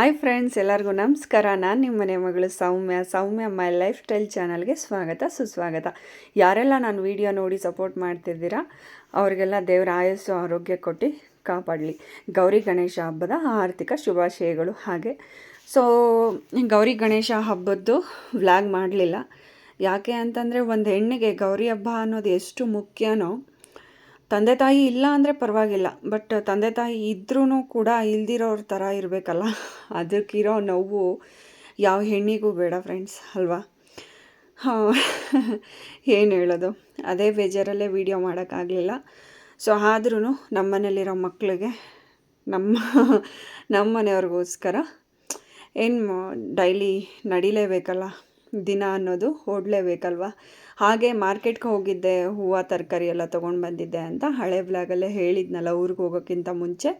Hi friends ಎಲ್ಲರಿಗೂ ನಮಸ್ಕಾರ. ನಾನು ನಿಮ್ಮ ಮನೆ ಮಗಳು ಸೌಮ್ಯ. ಸೌಮ್ಯ ಮೈ ಲೈಫ್ ಸ್ಟೈಲ್ ಚಾನಲ್ಗೆ ಸ್ವಾಗತ, ಸುಸ್ವಾಗತ. ಯಾರೆಲ್ಲ ನಾನು ವಿಡಿಯೋ ನೋಡಿ ಸಪೋರ್ಟ್ ಮಾಡ್ತಿದ್ದೀರಾ, ಅವರಿಗೆಲ್ಲ ದೇವರ ಆಯಸ್ಸು, ಆರೋಗ್ಯ ಕೊಟ್ಟು ಕಾಪಾಡಲಿ. ಗೌರಿ ಗಣೇಶ ಹಬ್ಬದ ಆರ್ಥಿಕ ಶುಭಾಶಯಗಳು ಹಾಗೆ. ಸೊ ಗೌರಿ ಗಣೇಶ ಹಬ್ಬದ್ದು ವ್ಲಾಗ್ ಮಾಡಲಿಲ್ಲ. ಯಾಕೆ ಅಂತಂದರೆ ಒಂದು ಹೆಣ್ಣಿಗೆ ಗೌರಿ ಹಬ್ಬ ಅನ್ನೋದು ಎಷ್ಟು ಮುಖ್ಯನೋ ತಂದೆ ತಾಯಿ ಇಲ್ಲ ಅಂದರೆ ಪರವಾಗಿಲ್ಲ ಬಟ್ ತಂದೆ ತಾಯಿ ಇದ್ರೂ ಕೂಡ ಇಲ್ದಿರೋರ ಥರ ಇರಬೇಕಲ್ಲ. ಅದಕ್ಕಿರೋ ನೋವು ಯಾವ ಹೆಣ್ಣಿಗೂ ಬೇಡ ಫ್ರೆಂಡ್ಸ್ ಅಲ್ವಾ? ಏನು ಹೇಳೋದು? ಅದೇ ಬೇಜಾರಲ್ಲೇ ವೀಡಿಯೋ ಮಾಡೋಕ್ಕಾಗಲಿಲ್ಲ. ಸೊ ಆದ್ರೂ ನಮ್ಮ ಮನೇಲಿರೋ ಮಕ್ಕಳಿಗೆ ನಮ್ಮ ನಮ್ಮ ಮನೆಯವ್ರಿಗೋಸ್ಕರ ಏನು ಡೈಲಿ ನಡಿಲೇಬೇಕಲ್ಲ, ದಿನ ಅನ್ನೋದು ಓಡಲೇಬೇಕಲ್ವ? ಹಾಗೆ ಮಾರ್ಕೆಟ್ಗೆ ಹೋಗಿದ್ದೆ, ಹೂವು, ತರಕಾರಿ ಎಲ್ಲ ತೊಗೊಂಡು ಬಂದಿದ್ದೆ ಅಂತ ಹಳೆ ಬ್ಲಾಗಲ್ಲೇ ಹೇಳಿದ್ನಲ್ಲ ಊರಿಗೆ ಹೋಗೋಕ್ಕಿಂತ ಮುಂಚೆ.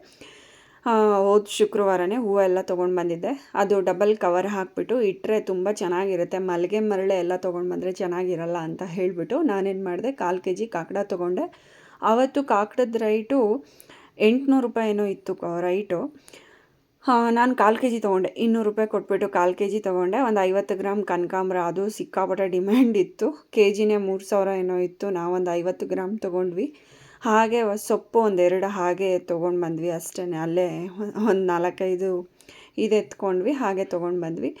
ಹೋದ ಶುಕ್ರವಾರನೇ ಹೂವು ಎಲ್ಲ ತೊಗೊಂಡು ಬಂದಿದ್ದೆ. ಅದು ಡಬಲ್ ಕವರ್ ಹಾಕಿಬಿಟ್ಟು ಇಟ್ಟರೆ ತುಂಬ ಚೆನ್ನಾಗಿರುತ್ತೆ ಮಲ್ಲಿಗೆ ಮರಳೆ ಎಲ್ಲ ತೊಗೊಂಡು ಬಂದರೆ ಚೆನ್ನಾಗಿರಲ್ಲ ಅಂತ ಹೇಳಿಬಿಟ್ಟು ನಾನೇನು ಮಾಡಿದೆ, ಕಾಲು ಕೆ ಜಿ ಕಾಕಡ ತೊಗೊಂಡೆ. ಆವತ್ತು ಕಾಕಡದ ರೈಟು ಎಂಟುನೂರು ರೂಪಾಯಿ ಏನೋ ಇತ್ತು ರೈಟು ನಾನು ಕಾಲು ಕೆ ಜಿ ತೊಗೊಂಡೆ. ಇನ್ನೂರು ರೂಪಾಯಿ ಕೊಟ್ಬಿಟ್ಟು ಕಾಲು ಕೆ ಜಿ ತೊಗೊಂಡೆ. ಒಂದು ಐವತ್ತು ಗ್ರಾಮ್ ಕನಕಾಂಬ್ರ, ಅದು ಸಿಕ್ಕಾಪಟ್ಟೆ ಡಿಮ್ಯಾಂಡ್ ಇತ್ತು. ಕೆ ಜಿನೇ ಮೂರು ಸಾವಿರ ಏನೋ ಇತ್ತು. ನಾವೊಂದು ಐವತ್ತು ಗ್ರಾಮ್ ತೊಗೊಂಡ್ವಿ. ಹಾಗೆ ಸೊಪ್ಪು ಒಂದೆರಡು ಹಾಗೆ ತೊಗೊಂಡು ಬಂದ್ವಿ ಅಷ್ಟೇ. ಅಲ್ಲೇ ಒಂದು ನಾಲ್ಕೈದು ಇದು ಎತ್ಕೊಂಡ್ವಿ, ಹಾಗೆ ತೊಗೊಂಡು ಬಂದ್ವಿ.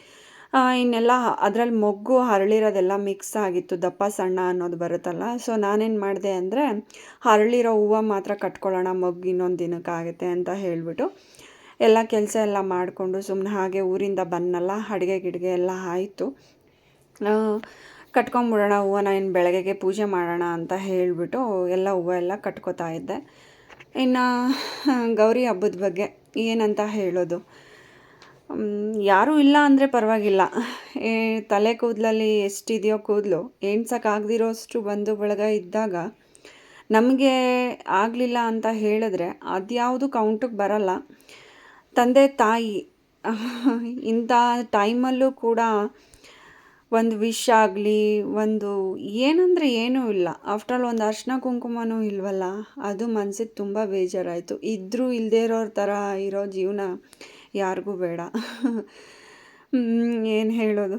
ಇನ್ನೆಲ್ಲ ಅದರಲ್ಲಿ ಮೊಗ್ಗು, ಹರಳಿರೋದೆಲ್ಲ ಮಿಕ್ಸ್ ಆಗಿತ್ತು. ದಪ್ಪ ಸಣ್ಣ ಅನ್ನೋದು ಬರುತ್ತಲ್ಲ. ಸೊ ನಾನೇನು ಮಾಡಿದೆ ಅಂದರೆ ಹರಳಿರೋ ಹೂವು ಮಾತ್ರ ಕಟ್ಕೊಳ್ಳೋಣ, ಮೊಗ್ಗು ಇನ್ನೊಂದು ದಿನಕ್ಕಾಗುತ್ತೆ ಅಂತ ಹೇಳಿಬಿಟ್ಟು. ಎಲ್ಲ ಕೆಲಸ ಎಲ್ಲ ಮಾಡಿಕೊಂಡು ಸುಮ್ಮನೆ ಹಾಗೆ ಊರಿಂದ ಬಂದನಲ್ಲ, ಅಡುಗೆ ಗಿಡಿಗೆ ಎಲ್ಲ ಆಯಿತು. ಕಟ್ಕೊಂಬಿಡೋಣ, ಹೂವನ ಇನ್ನು ಬೆಳಗ್ಗೆಗೆ ಪೂಜೆ ಮಾಡೋಣ ಅಂತ ಹೇಳಿಬಿಟ್ಟು ಎಲ್ಲ ಹೂವು ಎಲ್ಲ ಕಟ್ಕೋತಾ ಇದ್ದೆ. ಇನ್ನು ಗೌರಿ ಹಬ್ಬದ ಬಗ್ಗೆ ಏನಂತ ಹೇಳೋದು? ಯಾರೂ ಇಲ್ಲ ಅಂದರೆ ಪರವಾಗಿಲ್ಲ. ತಲೆ ಕೂದಲಲ್ಲಿ ಎಷ್ಟಿದೆಯೋ ಕೂದಲು. ಎಣ್ಸೋಕ್ಕಾಗದಿರೋ ಅಷ್ಟು ಬಂದು ಬಳಗ ಇದ್ದಾಗ ನಮಗೆ ಆಗಲಿಲ್ಲ ಅಂತ ಹೇಳಿದ್ರೆ ಅದ್ಯಾವುದು ಕೌಂಟಿಗೆ ಬರಲ್ಲ. ತಂದೆ, ತಾಯಿ. ಇಂಥ ಟೈಮಲ್ಲೂ ಕೂಡ ಒಂದು ವಿಶ್ ಆಗಲಿ, ಒಂದು ಏನಂದರೆ ಏನೂ ಇಲ್ಲ. ಆಫ್ಟರ್ ಆಲ್ ಒಂದು ಅರ್ಶಿನ ಕುಂಕುಮನೂ ಇಲ್ವಲ್ಲ? ಅದು ಮನ್ಸಿಗೆ ತುಂಬ ಬೇಜಾರಾಯಿತು. ಇದ್ದರೂ ಇಲ್ಲದೇ ಇರೋರ ಥರ ಇರೋ ಜೀವನ ಯಾರಿಗೂ ಬೇಡ. ಏನು ಹೇಳೋದು?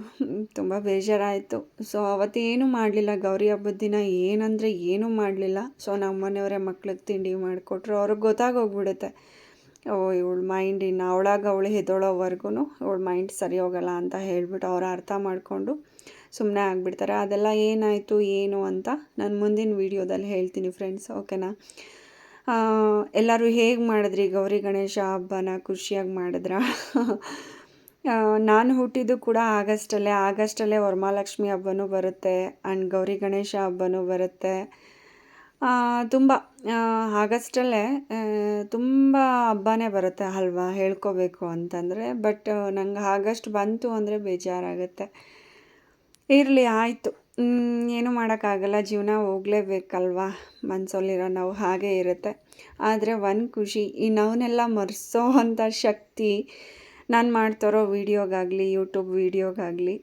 ತುಂಬ ಬೇಜಾರಾಯಿತು. ಸೊ ಅವತ್ತು ಏನೂ ಮಾಡಲಿಲ್ಲ. ಗೌರಿ ಹಬ್ಬದ ದಿನ ಏನಂದರೆ ಏನೂ ಮಾಡಲಿಲ್ಲ. ಸೊ ನಮ್ಮ ಮನೆಯವರೇ ಮಕ್ಳಿಗೆ ತಿಂಡಿ ಮಾಡಿಕೊಟ್ರು. ಅವ್ರಿಗೆ ಗೊತ್ತಾಗೋಗ್ಬಿಡುತ್ತೆ ಇವಳು ಮೈಂಡ್ ಇನ್ನು ಅವಳಾಗ ಅವಳು ಹೆದೋಳೋವರೆಗೂ ಇವಳ ಮೈಂಡ್ ಸರಿ ಹೋಗಲ್ಲ ಅಂತ ಹೇಳಿಬಿಟ್ಟು ಅವ್ರು ಅರ್ಥ ಮಾಡಿಕೊಂಡು ಸುಮ್ಮನೆ ಆಗಿಬಿಡ್ತಾರೆ. ಅದೆಲ್ಲ ಏನಾಯಿತು, ಏನು ಅಂತ ನಾನು ಮುಂದಿನ ವೀಡಿಯೋದಲ್ಲಿ ಹೇಳ್ತೀನಿ ಫ್ರೆಂಡ್ಸ್ ಓಕೆನಾ ಎಲ್ಲರೂ ಹೇಗೆ ಮಾಡಿದ್ರಿ? ಗೌರಿ ಗಣೇಶ ಹಬ್ಬನ ಖುಷಿಯಾಗಿ ಮಾಡಿದ್ರ? ನಾನು ಹುಟ್ಟಿದ್ದು ಕೂಡ ಆಗಸ್ಟಲ್ಲೇ. ಆಗಸ್ಟಲ್ಲೇ ವರಮಹಾಲಕ್ಷ್ಮಿ ಹಬ್ಬನೂ ಬರುತ್ತೆ ಆ್ಯಂಡ್ ಗೌರಿ ಗಣೇಶ ಹಬ್ಬನೂ ಬರುತ್ತೆ. ತುಂಬ ಆಗಸ್ಟಲ್ಲೇ ತುಂಬ ಹಬ್ಬನೇ ಬರುತ್ತೆ ಅಲ್ವಾ ಹೇಳ್ಕೋಬೇಕು ಅಂತಂದರೆ. ಬಟ್ ನಂಗೆ ಆಗಸ್ಟ್ ಬಂತು ಅಂದರೆ ಬೇಜಾರಾಗುತ್ತೆ. ಇರಲಿ, ಆಯಿತು. ಏನೂ ಮಾಡೋಕ್ಕಾಗಲ್ಲ. ಜೀವನ ಹೋಗ್ಲೇಬೇಕಲ್ವಾ? ಮನಸ್ಸಲ್ಲಿರೋ ನೋವು ಹಾಗೇ ಇರುತ್ತೆ. ಆದರೆ ಒಂದು ಖುಷಿ, ಈ ನೋವನ್ನೆಲ್ಲ ಮರೆಸೋ ಅಂಥ ಶಕ್ತಿ ನಾನು ಮಾಡ್ತಾರೋ ವೀಡಿಯೋಗಾಗಲಿ ಯೂಟ್ಯೂಬ್ ವೀಡಿಯೋಗಾಗಲಿ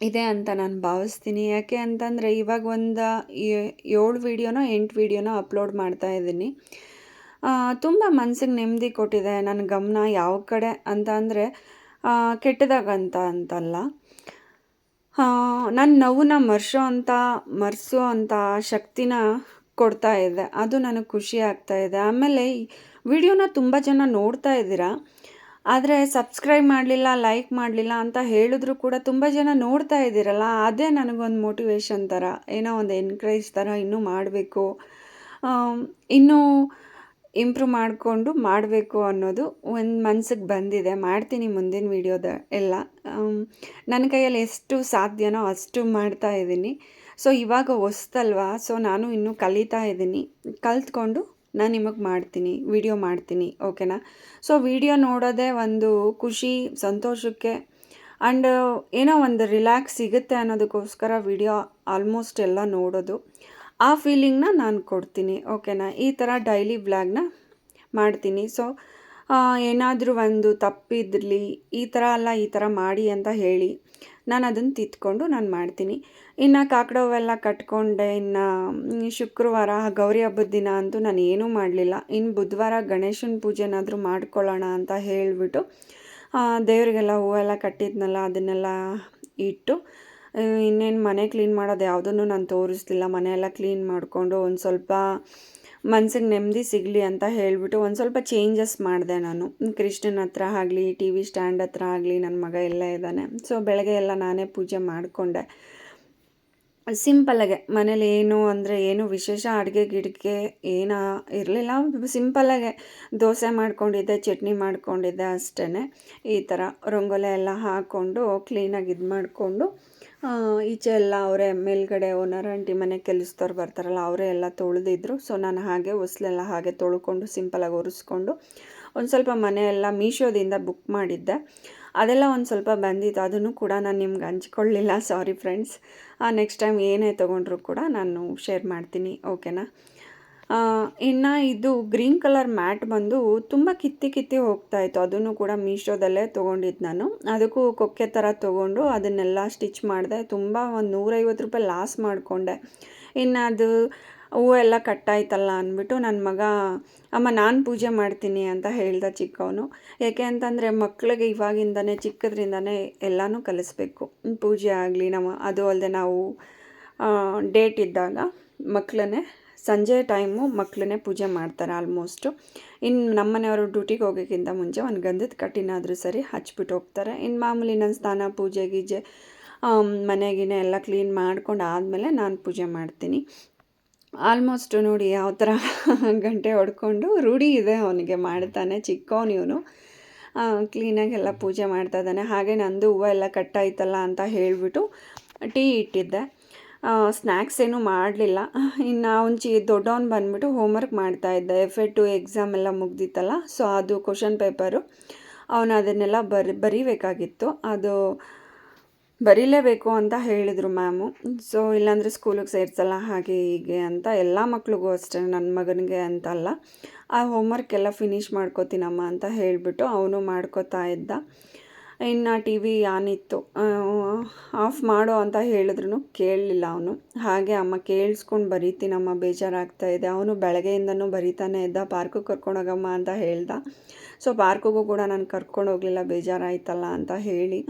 ಇದೆ ಅಂತ ನಾನು ಭಾವಿಸ್ತೀನಿ. ಯಾಕೆ ಅಂತಂದರೆ ಇವಾಗ ಒಂದು ಏಳು ವೀಡಿಯೋನೋ ಎಂಟು ವೀಡಿಯೋನೋ ಅಪ್ಲೋಡ್ ಮಾಡ್ತಾ ಇದ್ದೀನಿ. ತುಂಬ ಮನ್ಸಿಗೆ ನೆಮ್ಮದಿ ಕೊಟ್ಟಿದೆ. ನನ್ನ ಗಮನ ಯಾವ ಕಡೆ ಅಂತ ಅಂದರೆ ಕೆಟ್ಟದಾಗಂತ ಅಂತಲ್ಲ. ನನ್ನ ನೋವನ್ನ ಮರೆಸೋ ಅಂತ ಮರೆಸೋ ಅಂತ ಶಕ್ತಿನ ಕೊಡ್ತಾ ಇದೆ. ಅದು ನನಗೆ ಖುಷಿ ಆಗ್ತಾ ಇದೆ. ಆಮೇಲೆ ವಿಡಿಯೋನ ತುಂಬ ಜನ ನೋಡ್ತಾ ಇದ್ದೀರಾ. ಆದರೆ ಸಬ್ಸ್ಕ್ರೈಬ್ ಮಾಡಲಿಲ್ಲ ಲೈಕ್ ಮಾಡಲಿಲ್ಲ ಅಂತ ಹೇಳಿದ್ರು ಕೂಡ ತುಂಬ ಜನ ನೋಡ್ತಾ ಇದ್ದೀರಲ್ಲ, ಅದೇ ನನಗೊಂದು ಮೋಟಿವೇಶನ್ ಥರ ಏನೋ ಒಂದು ಎನ್ಕರೇಜ್ ಥರ ಇನ್ನೂ ಮಾಡಬೇಕು. ಇನ್ನೂ ಇಂಪ್ರೂವ್ ಮಾಡಿಕೊಂಡು ಮಾಡಬೇಕು ಅನ್ನೋದು ಒಂದು ಮನ್ಸಿಗೆ ಬಂದಿದೆ. ಮಾಡ್ತೀನಿ ಮುಂದಿನ ವೀಡಿಯೋದ ಎಲ್ಲ. ನನ್ನ ಕೈಯಲ್ಲಿ ಎಷ್ಟು ಸಾಧ್ಯನೋ ಅಷ್ಟು ಮಾಡ್ತಾ ಇದ್ದೀನಿ. ಸೊ ಇವಾಗ ಹೊಸ್ತಲ್ವಾ? ಸೊ ನಾನು ಇನ್ನೂ ಕಲಿತಾ ಇದ್ದೀನಿ. ಕಲ್ತ್ಕೊಂಡು ನಾನು ನಿಮಗೆ ಮಾಡ್ತೀನಿ, ವಿಡಿಯೋ ಮಾಡ್ತೀನಿ, ಓಕೆನಾ? ಸೊ ವಿಡಿಯೋ ನೋಡೋದೇ ಒಂದು ಖುಷಿ, ಸಂತೋಷಕ್ಕೆ ಆ್ಯಂಡ್ ಏನೋ ಒಂದು ರಿಲ್ಯಾಕ್ಸ್ ಸಿಗುತ್ತೆ ಅನ್ನೋದಕ್ಕೋಸ್ಕರ ವಿಡಿಯೋ ಆಲ್ಮೋಸ್ಟ್ ಎಲ್ಲ ನೋಡೋದು. ಆ ಫೀಲಿಂಗ್ನ ನಾನು ಕೊಡ್ತೀನಿ, ಓಕೆನಾ? ಈ ಥರ ಡೈಲಿ ಬ್ಲಾಗ್ನ ಮಾಡ್ತೀನಿ. ಸೊ ಏನಾದರೂ ಒಂದು ತಪ್ಪಿದ್ರಲಿ ಈ ಥರ ಅಲ್ಲ, ಈ ಥರ ಮಾಡಿ ಅಂತ ಹೇಳಿ. ನಾನು ಅದನ್ನು ತಿತ್ಕೊಂಡು ನಾನು ಮಾಡ್ತೀನಿ. ಇನ್ನು ಕಾಕಡವೆಲ್ಲ ಕಟ್ಕೊಂಡೆ. ಇನ್ನು ಶುಕ್ರವಾರ, ಗೌರಿ ಹಬ್ಬದ ದಿನ ಅಂತೂ ನಾನು ಏನೂ ಮಾಡಲಿಲ್ಲ. ಇನ್ನು ಬುಧವಾರ ಗಣೇಶನ ಪೂಜೆನಾದರೂ ಮಾಡ್ಕೊಳ್ಳೋಣ ಅಂತ ಹೇಳಿಬಿಟ್ಟು ದೇವರಿಗೆಲ್ಲ ಹೂವೆಲ್ಲ ಕಟ್ಟಿದ್ನಲ್ಲ, ಅದನ್ನೆಲ್ಲ ಇಟ್ಟು ಇನ್ನೇನು ಮನೆ ಕ್ಲೀನ್ ಮಾಡೋದು ಯಾವುದನ್ನು ನಾನು ತೋರಿಸ್ಲಿಲ್ಲ. ಮನೆಯೆಲ್ಲ ಕ್ಲೀನ್ ಮಾಡಿಕೊಂಡು ಒಂದು ಸ್ವಲ್ಪ ಮನ್ಸಿಗೆ ನೆಮ್ಮದಿ ಸಿಗಲಿ ಅಂತ ಹೇಳಿಬಿಟ್ಟು ಒಂದು ಸ್ವಲ್ಪ ಚೇಂಜಸ್ ಮಾಡಿದೆ ನಾನು. ಕೃಷ್ಣನ ಹತ್ರ ಆಗಲಿ ಟಿ ವಿ ಸ್ಟ್ಯಾಂಡ್ ಹತ್ರ ಆಗಲಿ ನನ್ನ ಮಗ ಎಲ್ಲ ಇದ್ದಾನೆ. ಸೊ ಬೆಳಗ್ಗೆ ಎಲ್ಲ ನಾನೇ ಪೂಜೆ ಮಾಡಿಕೊಂಡೆ. ಸಿಂಪಲ್ಲಾಗೆ ಮನೇಲಿ ಏನು ಅಂದರೆ ಏನು ವಿಶೇಷ ಅಡುಗೆ ಗಿಡಕ್ಕೆ ಏನ ಇರಲಿಲ್ಲ. ಸಿಂಪಲ್ಲಾಗೆ ದೋಸೆ ಮಾಡ್ಕೊಂಡಿದ್ದೆ, ಚಟ್ನಿ ಮಾಡ್ಕೊಂಡಿದ್ದೆ ಅಷ್ಟೇ ಈ ಥರ ರಂಗೋಲೆ ಎಲ್ಲ ಹಾಕ್ಕೊಂಡು ಕ್ಲೀನಾಗಿ ಇದು ಮಾಡಿಕೊಂಡು ಈಚೆ ಎಲ್ಲ ಅವರೇ ಮೇಲ್ಗಡೆ ಓನರ್ ಆಂಟಿ ಮನೆ ಕೆಲಸದವ್ರು ಬರ್ತಾರಲ್ಲ, ಅವರೇ ಎಲ್ಲ ತೊಳೆದಿದ್ರು. ಸೊ ನಾನು ಹಾಗೆ ಹೊಸ್ಲೆಲ್ಲ ಹಾಗೆ ತೊಳ್ಕೊಂಡು ಸಿಂಪಲಾಗಿ ಒರೆಸ್ಕೊಂಡು ಒಂದು ಸ್ವಲ್ಪ ಮನೆಯೆಲ್ಲ ಮೀಶೋದಿಂದ ಬುಕ್ ಮಾಡಿದ್ದೆ. ಅದೆಲ್ಲ ಒಂದು ಸ್ವಲ್ಪ ಬಂದಿತ್ತು. ಅದನ್ನು ಕೂಡ ನಾನು ನಿಮ್ಗೆ ಹಂಚ್ಕೊಳ್ಳಿಲ್ಲ. ಸಾರಿ ಫ್ರೆಂಡ್ಸ್ ನೆಕ್ಸ್ಟ್ ಟೈಮ್ ಏನೇ ತೊಗೊಂಡ್ರು ಕೂಡ ನಾನು ಶೇರ್ ಮಾಡ್ತೀನಿ. ಓಕೆನಾ ಇನ್ನು ಇದು ಗ್ರೀನ್ ಕಲರ್ ಮ್ಯಾಟ್ ಬಂದು ತುಂಬ ಕಿತ್ತಿ ಕಿತ್ತಿ ಹೋಗ್ತಾ ಇತ್ತು. ಅದನ್ನು ಕೂಡ ಮೀಶೋದಲ್ಲೇ ತೊಗೊಂಡಿದ್ದು ನಾನು. ಅದಕ್ಕೂ ಕೊಕ್ಕೆ ಥರ ತೊಗೊಂಡು ಅದನ್ನೆಲ್ಲ ಸ್ಟಿಚ್ ಮಾಡಿದೆ. ತುಂಬ ಒಂದು ನೂರೈವತ್ತು ರೂಪಾಯಿ ಲಾಸ್ ಮಾಡಿಕೊಂಡೆ. ಇನ್ನು ಅದು ಹೂವು ಎಲ್ಲ ಕಟ್ಟಾಯ್ತಲ್ಲ ಅಂದ್ಬಿಟ್ಟು ನನ್ನ ಮಗ, ಅಮ್ಮ, ನಾನು ಪೂಜೆ ಮಾಡ್ತೀನಿ ಅಂತ ಹೇಳ್ದ ಚಿಕ್ಕವನು. ಯಾಕೆ ಅಂತಂದರೆ ಮಕ್ಕಳಿಗೆ ಇವಾಗಿಂದನೇ, ಚಿಕ್ಕದ್ರಿಂದನೇ ಎಲ್ಲನೂ ಕಲಿಸ್ಬೇಕು. ಪೂಜೆ ಆಗಲಿ, ನಮ್ಮ, ಅದು ಅಲ್ಲದೆ ನಾವು ಡೇಟ್ ಇದ್ದಾಗ ಮಕ್ಕಳನ್ನೇ ಸಂಜೆ ಟೈಮು ಮಕ್ಕಳನ್ನೇ ಪೂಜೆ ಮಾಡ್ತಾರೆ ಆಲ್ಮೋಸ್ಟು ಇನ್ನು ನಮ್ಮನೆಯವರು ಡ್ಯೂಟಿಗೆ ಹೋಗೋಕ್ಕಿಂತ ಮುಂಚೆ ಒಂದು ಗಂಧದ ಕಟ್ಟಿನಾದರೂ ಸರಿ ಹಚ್ಬಿಟ್ಟು ಹೋಗ್ತಾರೆ. ಇನ್ನು ಮಾಮೂಲಿ ನನ್ನ ಸ್ನಾನ, ಪೂಜೆ, ಗೀಜೆ ಮನೆಗಿನ ಎಲ್ಲ ಕ್ಲೀನ್ ಮಾಡ್ಕೊಂಡು ಆದಮೇಲೆ ನಾನು ಪೂಜೆ ಮಾಡ್ತೀನಿ. ಆಲ್ಮೋಸ್ಟ್ ನೋಡಿ ಯಾವ ಥರ ಗಂಟೆ ಹೊಡ್ಕೊಂಡು ರೂಢಿ ಇದೆ ಅವನಿಗೆ ಮಾಡ್ತಾನೆ ಚಿಕ್ಕವನು ಇವನು. ಕ್ಲೀನಾಗಿ ಎಲ್ಲ ಪೂಜೆ ಮಾಡ್ತಾ ಇದ್ದಾನೆ. ಹಾಗೆ ನಂದು ಹೂವು ಎಲ್ಲ ಕಟ್ಟಾಯ್ತಲ್ಲ ಅಂತ ಹೇಳಿಬಿಟ್ಟು ಟೀ ಇಟ್ಟಿದ್ದೆ. ಸ್ನ್ಯಾಕ್ಸ್ ಏನೂ ಮಾಡಲಿಲ್ಲ. ಇನ್ನು ಚಿ ದೊಡ್ಡವನು ಬಂದುಬಿಟ್ಟು ಹೋಮ್ವರ್ಕ್ ಮಾಡ್ತಾಯಿದ್ದ ಎಫ್ ಎ ಟು ಎಕ್ಸಾಮ್ ಎಲ್ಲ ಮುಗ್ದಿತ್ತಲ್ಲ ಸೊ ಅದು ಕ್ವಶನ್ ಪೇಪರು ಅವನು ಅದನ್ನೆಲ್ಲ ಬರಿ, ಬರೀಬೇಕಾಗಿತ್ತು. ಅದು ಬರೀಲೇಬೇಕು ಅಂತ ಹೇಳಿದರು ಮ್ಯಾಮು. ಸೊ ಇಲ್ಲಾಂದರೆ ಸ್ಕೂಲಿಗೆ ಸೇರಿಸಲ್ಲ ಹಾಗೆ ಹೀಗೆ ಅಂತ ಎಲ್ಲ ಮಕ್ಳಿಗೂ ಅಷ್ಟೇ ನನ್ನ ಮಗನಿಗೆ ಅಂತಲ್ಲ. ಆ ಹೋಮ್ವರ್ಕ್ ಎಲ್ಲ ಫಿನಿಷ್ ಮಾಡ್ಕೋತೀನಮ್ಮ ಅಂತ ಹೇಳಿಬಿಟ್ಟು ಅವನು ಮಾಡ್ಕೋತಾ ಇದ್ದ. ಇನ್ನು ಟಿ ವಿ ಆನ್ ಆಫ್ ಮಾಡು ಅಂತ ಹೇಳಿದ್ರು ಕೇಳಲಿಲ್ಲ ಅವನು. ಹಾಗೆ ಅಮ್ಮ ಕೇಳಿಸ್ಕೊಂಡು ಬರೀತೀನಮ್ಮ ಬೇಜಾರಾಗ್ತಾ ಇದೆ. ಅವನು ಬೆಳಗ್ಗೆಯಿಂದನೂ ಬರೀತಾನೆ ಇದ್ದ ಪಾರ್ಕಿಗೆ ಕರ್ಕೊಂಡೋಗಮ್ಮ ಅಂತ ಹೇಳ್ದ. ಸೊ ಪಾರ್ಕಿಗೂ ಕೂಡ ನಾನು ಕರ್ಕೊಂಡು ಹೋಗಲಿಲ್ಲ, ಬೇಜಾರಾಯ್ತಲ್ಲ ಅಂತ ಹೇಳಿ.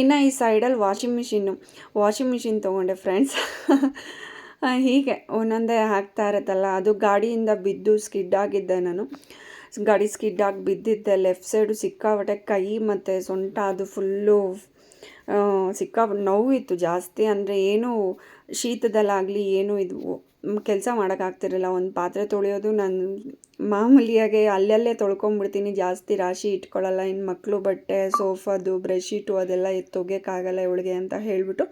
ಇನ್ನು ಈ ಸೈಡಲ್ಲಿ ವಾಷಿಂಗ್ ಮಿಷಿನ್ನು ವಾಷಿಂಗ್ ಮಿಷಿನ್ ತೊಗೊಂಡೆ ಫ್ರೆಂಡ್ಸ್ ಹೀಗೆ ಒಂದೊಂದೇ ಹಾಕ್ತಾ ಇರುತ್ತಲ್ಲ. ಅದು ಗಾಡಿಯಿಂದ ಬಿದ್ದು ಸ್ಕಿಡ್ ಆಗಿದ್ದೆ ನಾನು. ಗಾಡಿ ಸ್ಕಿಡ್ ಆಗಿ ಬಿದ್ದಿದ್ದೆ. ಲೆಫ್ಟ್ ಸೈಡು ಸಿಕ್ಕಾಪಟ್ಟೆ ಕೈ ಮತ್ತು ಸೊಂಟ ಅದು ಫುಲ್ಲು ಸಿಕ್ಕಾಪಟ್ಟೆ ನೋವಿತ್ತು ಜಾಸ್ತಿ. ಅಂದರೆ ಏನು ಶೀತದಲ್ಲಾಗಲಿ ಏನು ಇದು ಕೆಲಸ ಮಾಡೋಕ್ಕಾಗ್ತಿರಲಿಲ್ಲ ಒಂದು ಪಾತ್ರೆ ತೊಳೆಯೋದು ನಾನು ಮಾಮೂಲಿಯಾಗೆ ಅಲ್ಲಲ್ಲೇ ತೊಳ್ಕೊಂಬಿಡ್ತೀನಿ. ಜಾಸ್ತಿ ರಾಶಿ ಇಟ್ಕೊಳ್ಳಲ್ಲ. ಇನ್ನು ಮಕ್ಕಳು ಬಟ್ಟೆ, ಸೋಫಾದು ಬ್ರಷೀಟು ಅದೆಲ್ಲ ತೊಗೋಕ್ಕಾಗಲ್ಲ ಇವಳಿಗೆ ಅಂತ ಹೇಳಿಬಿಟ್ಟು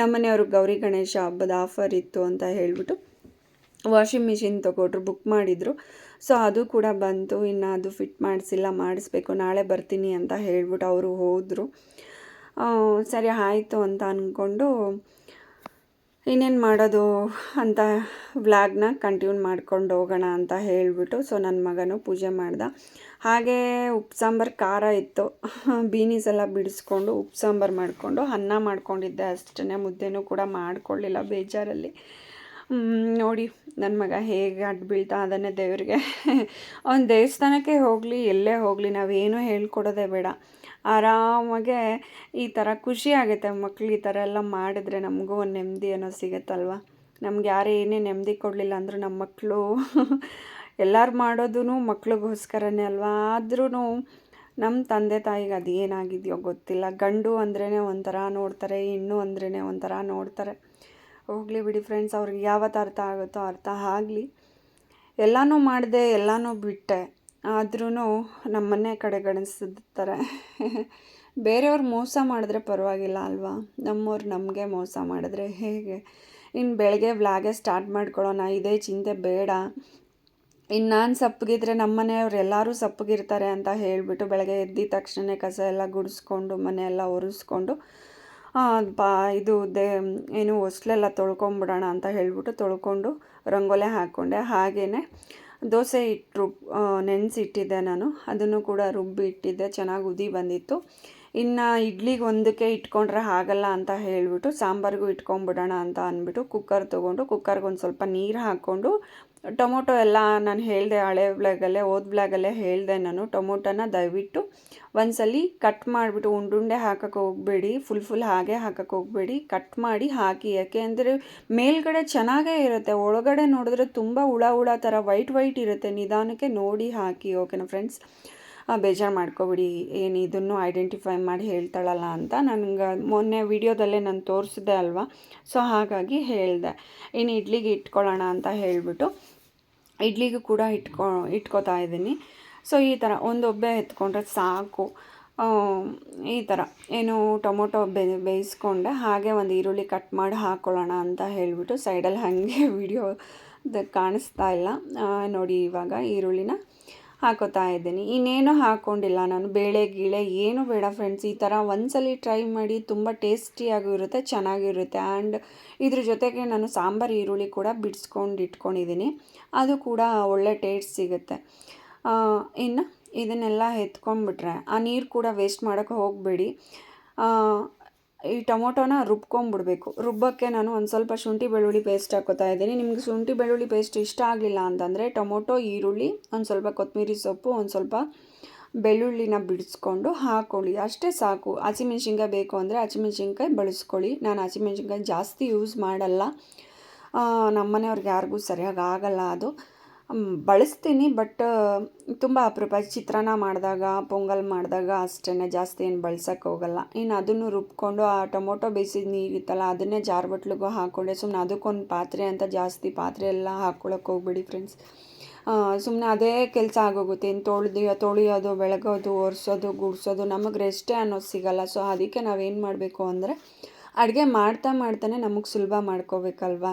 ನಮ್ಮನೆಯವ್ರಿಗೆ ಗೌರಿ ಗಣೇಶ ಹಬ್ಬದ ಆಫರ್ ಇತ್ತು ಅಂತ ಹೇಳಿಬಿಟ್ಟು ವಾಷಿಂಗ್ ಮಿಷಿನ್ ತೊಗೊಟ್ರು, ಬುಕ್ ಮಾಡಿದರು. ಸೊ ಅದು ಕೂಡ ಬಂತು. ಇನ್ನು ಅದು ಫಿಟ್ ಮಾಡಿಸಿಲ್ಲ, ಮಾಡಿಸ್ಬೇಕು, ನಾಳೆ ಬರ್ತೀನಿ ಅಂತ ಹೇಳ್ಬಿಟ್ಟು ಅವರು ಹೋದರು. ಸರಿ ಆಯಿತು ಅಂತ ಅಂದ್ಕೊಂಡು ಇನ್ನೇನು ಮಾಡೋದು ಅಂತ ವ್ಲಾಗ್ನ ಕಂಟಿನ್ಯೂ ಮಾಡ್ಕೊಂಡು ಹೋಗೋಣ ಅಂತ ಹೇಳಿಬಿಟ್ಟು, ಸೊ ನನ್ನ ಮಗನೂ ಪೂಜೆ ಮಾಡ್ದ. ಹಾಗೇ ಉಪ್ಪು ಸಾಂಬಾರು ಖಾರ ಇತ್ತು. ಬೀನೀಸ್ ಎಲ್ಲ ಬಿಡಿಸ್ಕೊಂಡು ಉಪ್ಪು ಸಾಂಬಾರು ಮಾಡಿಕೊಂಡು ಅನ್ನ ಮಾಡ್ಕೊಂಡಿದ್ದೆ ಅಷ್ಟೇ ಮುದ್ದೆನೂ ಕೂಡ ಮಾಡ್ಕೊಳ್ಳಿಲ್ಲ ಬೇಜಾರಲ್ಲಿ. ನೋಡಿ ನನ್ನ ಮಗ ಹೇಗೆ ಅಡ್ಡು ಬೀಳ್ತಾ ಅದನ್ನೇ ದೇವರಿಗೆ. ಅವ್ನು ದೇವಸ್ಥಾನಕ್ಕೆ ಹೋಗಲಿ, ಎಲ್ಲೇ ಹೋಗಲಿ, ನಾವೇನೂ ಹೇಳ್ಕೊಡೋದೇ ಬೇಡ. ಆರಾಮಾಗೆ ಈ ಥರ ಖುಷಿ ಆಗುತ್ತೆ ಮಕ್ಳು ಈ ಥರ ಎಲ್ಲ ಮಾಡಿದ್ರೆ ನಮಗೂ ಒಂದು ನೆಮ್ಮದಿ ಅನ್ನೋ ಸಿಗುತ್ತಲ್ವ? ನಮ್ಗೆ ಯಾರೇ ಏನೇ ನೆಮ್ಮದಿ ಕೊಡಲಿಲ್ಲ ಅಂದರೂ ನಮ್ಮ ಮಕ್ಕಳು ಎಲ್ಲರೂ ಮಾಡೋದೂ ಮಕ್ಳಿಗೋಸ್ಕರನೇ ಅಲ್ವಾ? ಆದ್ರೂ ನಮ್ಮ ತಂದೆ ತಾಯಿಗೆ ಅದು ಏನಾಗಿದೆಯೋ ಗೊತ್ತಿಲ್ಲ. ಗಂಡು ಅಂದ್ರೇ ಒಂಥರ ನೋಡ್ತಾರೆ, ಹೆಣ್ಣು ಅಂದ್ರೇ ಒಂಥರ ನೋಡ್ತಾರೆ. ಹೋಗಲಿ ಬಿಡಿ ಫ್ರೆಂಡ್ಸ್ ಅವ್ರಿಗೆ ಯಾವತ್ತು ಅರ್ಥ ಆಗುತ್ತೋ ಅರ್ಥ ಆಗಲಿ. ಎಲ್ಲನೂ ಮಾಡಿದೆ, ಎಲ್ಲನೂ ಬಿಟ್ಟೆ. ಆದ್ರೂ ನಮ್ಮನ್ನೇ ಕಡೆಗಣಿಸ್ತಾರೆ ಬೇರೆಯವ್ರು ಮೋಸ ಮಾಡಿದ್ರೆ ಪರವಾಗಿಲ್ಲ ಅಲ್ವಾ? ನಮ್ಮವ್ರು ನಮಗೆ ಮೋಸ ಮಾಡಿದ್ರೆ ಹೇಗೆ? ಇನ್ನು ಬೆಳಗ್ಗೆ ವ್ಲಾಗೆ ಸ್ಟಾರ್ಟ್ ಮಾಡ್ಕೊಳ್ಳೋಣ, ಇದೇ ಚಿಂತೆ ಬೇಡ. ಇನ್ನು ನಾನು ಸಪ್ಪಗಿದ್ರೆ ನಮ್ಮ ಮನೆಯವ್ರು ಎಲ್ಲರೂ ಸಪ್ಪಗಿರ್ತಾರೆ ಅಂತ ಹೇಳಿಬಿಟ್ಟು ಬೆಳಗ್ಗೆ ಎದ್ದಿದ ತಕ್ಷಣ ಕಸ ಎಲ್ಲ ಗುಡಿಸ್ಕೊಂಡು ಮನೆಯೆಲ್ಲ ಒರೆಸ್ಕೊಂಡು ಬಾ, ಇದು ದೇ, ಏನು ಹೊಸ್ಲೆಲ್ಲ ತೊಳ್ಕೊಂಬಿಡೋಣ ಅಂತ ಹೇಳಿಬಿಟ್ಟು ತೊಳ್ಕೊಂಡು ರಂಗೋಲೆ ಹಾಕ್ಕೊಂಡೆ. ಹಾಗೆಯೇ ದೋಸೆ ಇಟ್ಟು ರುಬ್ ನೆನೆಸಿಟ್ಟಿದ್ದೆ ನಾನು. ಅದನ್ನು ಕೂಡ ರುಬ್ಬಿ ಇಟ್ಟಿದ್ದೆ. ಚೆನ್ನಾಗಿ ಉದಿ ಬಂದಿತ್ತು. ಇನ್ನು ಇಡ್ಲಿಗೆ ಒಂದಕ್ಕೆ ಇಟ್ಕೊಂಡ್ರೆ ಆಗಲ್ಲ ಅಂತ ಹೇಳಿಬಿಟ್ಟು ಸಾಂಬಾರಿಗೂ ಇಟ್ಕೊಂಬಿಡೋಣ ಅಂತ ಅಂದ್ಬಿಟ್ಟು ಕುಕ್ಕರ್ ತೊಗೊಂಡು ಕುಕ್ಕರ್ಗೆ ಒಂದು ಸ್ವಲ್ಪ ನೀರು ಹಾಕ್ಕೊಂಡು ಟೊಮೊಟೊ ಎಲ್ಲ ನಾನು ಹೇಳಿದೆ ಹಳೆ ಬ್ಲಾಗಲ್ಲೇ, ಓದ್ ಬ್ಲಾಗಲ್ಲೇ ಹೇಳಿದೆ ನಾನು. ಟೊಮೊಟೊನ ದಯವಿಟ್ಟು ಒಂದ್ಸಲಿ ಕಟ್ ಮಾಡಿಬಿಟ್ಟು ಉಂಡುಂಡೆ ಹಾಕಕ್ಕೆ ಹೋಗಬೇಡಿ ಫುಲ್ ಫುಲ್ ಹಾಗೆ ಹಾಕಕ್ಕೆ ಹೋಗಬೇಡಿ. ಕಟ್ ಮಾಡಿ ಹಾಕಿ, ಯಾಕೆ ಅಂದರೆ ಮೇಲ್ಗಡೆ ಚೆನ್ನಾಗೇ ಇರುತ್ತೆ. ಒಳಗಡೆ ನೋಡಿದ್ರೆ ತುಂಬ ಹುಳ ಹುಳ ಥರ ವೈಟ್ ವೈಟ್ ಇರುತ್ತೆ. ನಿಧಾನಕ್ಕೆ ನೋಡಿ ಹಾಕಿ ಓಕೆನಾ ಫ್ರೆಂಡ್ಸ್ ಬೇಜಾರು ಮಾಡ್ಕೋಬಿಡಿ, ಏನು ಇದನ್ನು ಐಡೆಂಟಿಫೈ ಮಾಡಿ ಹೇಳ್ತಾಳಲ್ಲ ಅಂತ ನನಗೆ ಮೊನ್ನೆ ವಿಡಿಯೋದಲ್ಲೇ ನಾನು ತೋರಿಸಿದೆ ಅಲ್ವಾ? ಸೊ ಹಾಗಾಗಿ ಹೇಳಿದೆ. ಇನ್ನು ಇಡ್ಲಿಗೆ ಇಟ್ಕೊಳ್ಳೋಣ ಅಂತ ಹೇಳಿಬಿಟ್ಟು ಇಡ್ಲಿಗೂ ಕೂಡ ಇಟ್ಕೊ, ಇಟ್ಕೋತಾ ಇದ್ದೀನಿ. ಸೊ ಈ ಥರ ಒಂದು ಒಬ್ಬೆ ಎತ್ಕೊಂಡ್ರೆ ಸಾಕು. ಈ ಥರ ಏನು ಟೊಮೊಟೊ ಬೇ, ಬೇಯಿಸ್ಕೊಂಡೆ, ಹಾಗೆ ಒಂದು ಈರುಳ್ಳಿ ಕಟ್ ಮಾಡಿ ಹಾಕ್ಕೊಳ್ಳೋಣ ಅಂತ ಹೇಳಿಬಿಟ್ಟು ಸೈಡಲ್ಲಿ ಹಾಗೆ ವಿಡಿಯೋ ಕಾಣಿಸ್ತಾ ಇಲ್ಲ. ನೋಡಿ ಇವಾಗ ಈರುಳ್ಳಿನ ಹಾಕೋತಾ ಇದ್ದೀನಿ. ಇನ್ನೇನು ಹಾಕ್ಕೊಂಡಿಲ್ಲ ನಾನು. ಬೇಳೆ, ಗೀಳೆ ಏನು ಬೇಡ ಫ್ರೆಂಡ್ಸ್ ಈ ಥರ ಒಂದ್ಸಲಿ ಟ್ರೈ ಮಾಡಿ ತುಂಬ ಟೇಸ್ಟಿಯಾಗೂ ಇರುತ್ತೆ ಚೆನ್ನಾಗಿರುತ್ತೆ. ಆ್ಯಂಡ್ ಇದ್ರ ಜೊತೆಗೆ ನಾನು ಸಾಂಬಾರು, ಈರುಳ್ಳಿ ಕೂಡ ಬಿಡಿಸ್ಕೊಂಡು ಇಟ್ಕೊಂಡಿದ್ದೀನಿ. ಅದು ಕೂಡ ಒಳ್ಳೆ ಟೇಸ್ಟ್ ಸಿಗುತ್ತೆ. ಇನ್ನು ಇದನ್ನೆಲ್ಲ ಎತ್ಕೊಂಡ್ಬಿಟ್ರೆ, ಆ ನೀರು ಕೂಡ ವೇಸ್ಟ್ ಮಾಡೋಕ್ಕೆ ಹೋಗಬೇಡಿ. ಈ ಟೊಮೊಟೊನ ರುಬ್ಕೊಂಬಿಡ್ಬೇಕು. ರುಬ್ಬಕ್ಕೆ ನಾನು ಒಂದು ಸ್ವಲ್ಪ ಶುಂಠಿ ಬೆಳ್ಳುಳ್ಳಿ ಪೇಸ್ಟ್ ಹಾಕೋತಾ ಇದ್ದೀನಿ. ನಿಮ್ಗೆ ಶುಂಠಿ ಬೆಳ್ಳುಳ್ಳಿ ಪೇಸ್ಟ್ ಇಷ್ಟ ಆಗಲಿಲ್ಲ ಅಂತಂದರೆ ಟೊಮೊಟೊ, ಈರುಳ್ಳಿ, ಒಂದು ಸ್ವಲ್ಪ ಕೊತ್ತಂಬರಿ ಸೊಪ್ಪು, ಒಂದು ಸ್ವಲ್ಪ ಬೆಳ್ಳುಳ್ಳಿನ ಬಿಡಿಸ್ಕೊಂಡು ಹಾಕ್ಕೊಳ್ಳಿ ಅಷ್ಟೇ ಸಾಕು. ಹಸಿಮೆಣ್ಸಿನ್ಕಾಯಿ ಬೇಕು ಅಂದರೆ ಹಸಿಮೆಣ್ಸಿನ್ಕಾಯಿ ಬಳಸ್ಕೊಳ್ಳಿ. ನಾನು ಹಸಿಮೆಣ್ಸಿನ್ಕಾಯಿ ಜಾಸ್ತಿ ಯೂಸ್ ಮಾಡಲ್ಲ. ನಮ್ಮನೆಯವ್ರಿಗೆ ಯಾರಿಗೂ ಸರಿಯಾಗಿ ಆಗಲ್ಲ ಅದು. ಬಳಸ್ತೀನಿ ಬಟ್ ತುಂಬ ಅಪರೂಪ. ಚಿತ್ರಾನ್ನ ಮಾಡಿದಾಗ, ಪೊಂಗಲ್ ಮಾಡಿದಾಗ ಅಷ್ಟೇ ಜಾಸ್ತಿ ಏನು ಬಳಸೋಕೆ ಹೋಗಲ್ಲ. ಇನ್ನು ಅದನ್ನು ರುಬ್ಕೊಂಡು, ಆ ಟೊಮೊಟೊ ಬೇಯಿಸಿದ ನೀರಿತ್ತಲ್ಲ ಅದನ್ನೇ ಜಾರ್ ಬಟ್ಲಿಗೂ ಹಾಕ್ಕೊಂಡೆ ಸುಮ್ಮನೆ ಅದಕ್ಕೊಂದು ಪಾತ್ರೆ ಅಂತ ಜಾಸ್ತಿ ಪಾತ್ರೆ ಎಲ್ಲ ಹಾಕ್ಕೊಳಕ್ಕೆ ಹೋಗ್ಬಿಡಿ ಫ್ರೆಂಡ್ಸ್ ಸುಮ್ಮನೆ ಅದೇ ಕೆಲಸ ಆಗೋಗುತ್ತೆ. ಇನ್ನು ತೊಳೆದು, ತೊಳೆಯೋದು, ಬೆಳಗೋದು, ಒರೆಸೋದು, ಗುಡಿಸೋದು ನಮಗೆ ರೆಸ್ಟೇ ಅನ್ನೋದು ಸಿಗಲ್ಲ. ಸೊ ಅದಕ್ಕೆ ನಾವೇನು ಮಾಡಬೇಕು ಅಂದರೆ, ಅಡುಗೆ ಮಾಡ್ತಾ ಮಾಡ್ತಾನೆ ನಮಗೆ ಸುಲಭ ಮಾಡ್ಕೋಬೇಕಲ್ವಾ?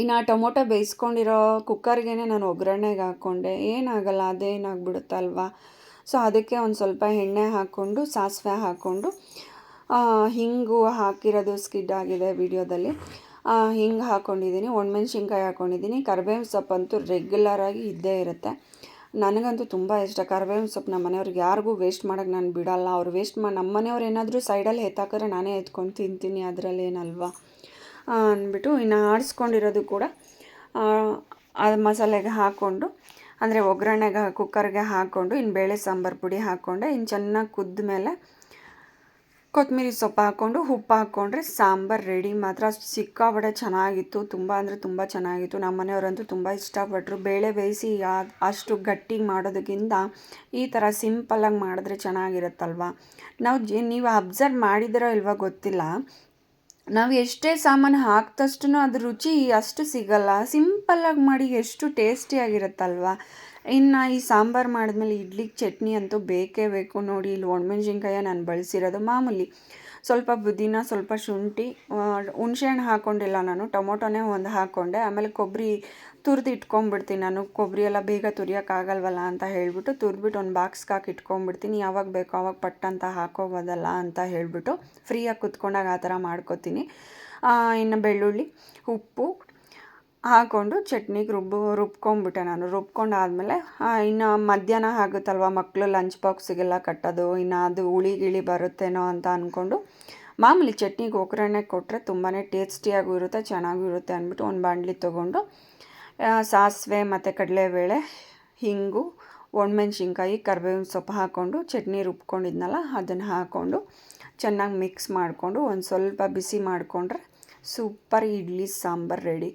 ಇನ್ನು ಆ ಟೊಮೊಟೊ ಬೇಯಿಸ್ಕೊಂಡಿರೋ ಕುಕ್ಕರ್ಗೇ ನಾನು ಒಗ್ಗರಣೆಗೆ ಹಾಕ್ಕೊಂಡೆ. ಏನಾಗಲ್ಲ ಅದೇನಾಗ್ಬಿಡುತ್ತಲ್ವಾ ಸೊ ಅದಕ್ಕೆ ಒಂದು ಸ್ವಲ್ಪ ಎಣ್ಣೆ ಹಾಕ್ಕೊಂಡು, ಸಾಸಿವೆ ಹಾಕ್ಕೊಂಡು ಹಿಂಗು ಹಾಕಿರೋದು ಸ್ಕಿಡ್ ಆಗಿದೆ ವಿಡಿಯೋದಲ್ಲಿ. ಹಿಂಗೆ ಹಾಕ್ಕೊಂಡಿದ್ದೀನಿ ಒಣಮೆಣ್ಸಿನ್ಕಾಯಿ ಹಾಕ್ಕೊಂಡಿದ್ದೀನಿ ಕರಿಬೇವಿನ ಸೊಪ್ಪಂತೂ ರೆಗ್ಯುಲರಾಗಿ ಇದ್ದೇ ಇರುತ್ತೆ. ನನಗಂತೂ ತುಂಬ ಇಷ್ಟ. ಕರಿಬೇವಿನ ಸೊಪ್ಪು ನಮ್ಮ ಮನೆಯವ್ರಿಗೆ ಯಾರಿಗೂ ವೇಸ್ಟ್ ಮಾಡೋಕ್ಕೆ ನಾನು ಬಿಡಲ್ಲ. ಅವ್ರು ವೇಸ್ಟ್ ಮಾಡಿ ನಮ್ಮ ಮನೆಯವ್ರು ಏನಾದರೂ ಸೈಡಲ್ಲಿ ಎತ್ತಾಕರೆ ನಾನೇ ಎತ್ಕೊಂಡು ತಿಂತೀನಿ ಅದರಲ್ಲಿ ಏನಲ್ವಾ? ಅಂದ್ಬಿಟ್ಟು ಇನ್ನು ಆಡಿಸ್ಕೊಂಡಿರೋದು ಕೂಡ ಅದು ಮಸಾಲೆಗೆ ಹಾಕ್ಕೊಂಡು, ಅಂದರೆ ಒಗ್ಗರಣೆಗೆ, ಕುಕ್ಕರ್ಗೆ ಹಾಕ್ಕೊಂಡು, ಇನ್ನು ಬೇಳೆ ಸಾಂಬಾರು ಪುಡಿ ಹಾಕ್ಕೊಂಡೆ, ಇನ್ನು ಚೆನ್ನಾಗಿ ಕುದ್ದ ಮೇಲೆ ಕೊತ್ತಂಬರಿ ಸೊಪ್ಪು ಹಾಕ್ಕೊಂಡು, ಉಪ್ಪು ಹಾಕ್ಕೊಂಡ್ರೆ ಸಾಂಬಾರು ರೆಡಿ ಮಾತ್ರ ಸಿಕ್ಕಾಬಡೆ ಚೆನ್ನಾಗಿತ್ತು. ತುಂಬ ಅಂದರೆ ತುಂಬ ಚೆನ್ನಾಗಿತ್ತು. ನಮ್ಮ ಮನೆಯವರಂತೂ ತುಂಬ ಇಷ್ಟಪಟ್ಟರು ಬೇಳೆ ಬೇಯಿಸಿ ಅಷ್ಟು ಗಟ್ಟಿಗೆ ಮಾಡೋದಕ್ಕಿಂತ ಈ ಥರ ಸಿಂಪಲ್ಲಾಗಿ ಮಾಡಿದ್ರೆ ಚೆನ್ನಾಗಿರುತ್ತಲ್ವ? ನಾವು ನೀವು ಅಬ್ಸರ್ವ್ ಮಾಡಿದಿರೋ ಇಲ್ವ ಗೊತ್ತಿಲ್ಲ. ನಾವು ಎಷ್ಟೇ ಸಾಮಾನು ಹಾಕ್ದಷ್ಟು ಅದು ರುಚಿ ಅಷ್ಟು ಸಿಗಲ್ಲ. ಸಿಂಪಲ್ಲಾಗಿ ಮಾಡಿ ಎಷ್ಟು ಟೇಸ್ಟಿಯಾಗಿರುತ್ತಲ್ವಾ ಇನ್ನು ಈ ಸಾಂಬಾರು ಮಾಡಿದ್ಮೇಲೆ ಇಡ್ಲಿಗೆ ಚಟ್ನಿ ಅಂತೂ ಬೇಕೇ ಬೇಕು. ನೋಡಿ, ಇಲ್ಲಿ ಒಣಮೆಣ್ಸಿನ್ಕಾಯ ನಾನು ಬಳಸಿರೋದು ಮಾಮೂಲಿ. ಸ್ವಲ್ಪ ಪುದೀನ, ಸ್ವಲ್ಪ ಶುಂಠಿ ಹುಣ್ಸೆಹಣ್ಣು ಹಾಕ್ಕೊಂಡಿಲ್ಲ ನಾನು. ಟೊಮೊಟೊನೇ ಒಂದು ಹಾಕ್ಕೊಂಡೆ ಆಮೇಲೆ ಕೊಬ್ಬರಿ ತುರಿದು ಇಟ್ಕೊಂಬಿಡ್ತೀನಿ ನಾನು. ಕೊಬ್ಬರಿ ಎಲ್ಲ ಬೇಗ ತುರಿಯೋಕ್ಕಾಗಲ್ವಲ್ಲ ಅಂತ ಹೇಳಿಬಿಟ್ಟು ತುರಿದ್ಬಿಟ್ಟು ಒಂದು ಬಾಕ್ಸ್ಗೆ ಹಾಕಿ ಇಟ್ಕೊಂಬಿಡ್ತೀನಿ. ಯಾವಾಗ ಬೇಕೋ ಆವಾಗ ಪಟ್ ಅಂತ ಹಾಕೋಬೋದಲ್ಲ ಅಂತ ಹೇಳಿಬಿಟ್ಟು ಫ್ರೀಯಾಗಿ ಕುತ್ಕೊಂಡಾಗ ಆ ಥರ ಮಾಡ್ಕೋತೀನಿ. ಇನ್ನು ಬೆಳ್ಳುಳ್ಳಿ, ಉಪ್ಪು ಹಾಕ್ಕೊಂಡು ಚಟ್ನಿಗೆ ರುಬ್ಬು, ರುಬ್ಕೊಂಬಿಟ್ಟೆ ನಾನು. ರುಬ್ಕೊಂಡಾದಮೇಲೆ ಇನ್ನು ಮಧ್ಯಾಹ್ನ ಆಗುತ್ತಲ್ವ ಮಕ್ಕಳು ಲಂಚ್ ಬಾಕ್ಸಿಗೆಲ್ಲ ಕಟ್ಟೋದು, ಇನ್ನು ಅದು ಉಳಿ ಗಿಳಿ ಬರುತ್ತೇನೋ ಅಂತ ಅಂದ್ಕೊಂಡು ಮಾಮೂಲಿ ಚಟ್ನಿಗೆ ಒಗ್ಗರಣೆ ಕೊಟ್ಟರೆ ತುಂಬಾ ಟೇಸ್ಟಿಯಾಗೂ ಇರುತ್ತೆ, ಚೆನ್ನಾಗೂ ಇರುತ್ತೆ ಅಂದ್ಬಿಟ್ಟು ಒಂದು ಬಾಂಡ್ಲಿ ತೊಗೊಂಡು ಸಾಸಿವೆ ಮತ್ತು ಕಡಲೆಬೇಳೆ, ಹಿಂಗು, ಒಣಮೆಣ್ಸಿನ್ಕಾಯಿ, ಕರ್ಬೇವಿನ ಸೊಪ್ಪು ಹಾಕ್ಕೊಂಡು ಚಟ್ನಿ ರುಬ್ಕೊಂಡಿದ್ನಲ್ಲ, ಅದನ್ನು ಹಾಕ್ಕೊಂಡು ಚೆನ್ನಾಗಿ ಮಿಕ್ಸ್ ಮಾಡಿಕೊಂಡು ಒಂದು ಸ್ವಲ್ಪ ಬಿಸಿ ಮಾಡಿಕೊಂಡ್ರೆ ಸೂಪರ್ ಇಡ್ಲಿ ಸಾಂಬಾರು ರೆಡಿ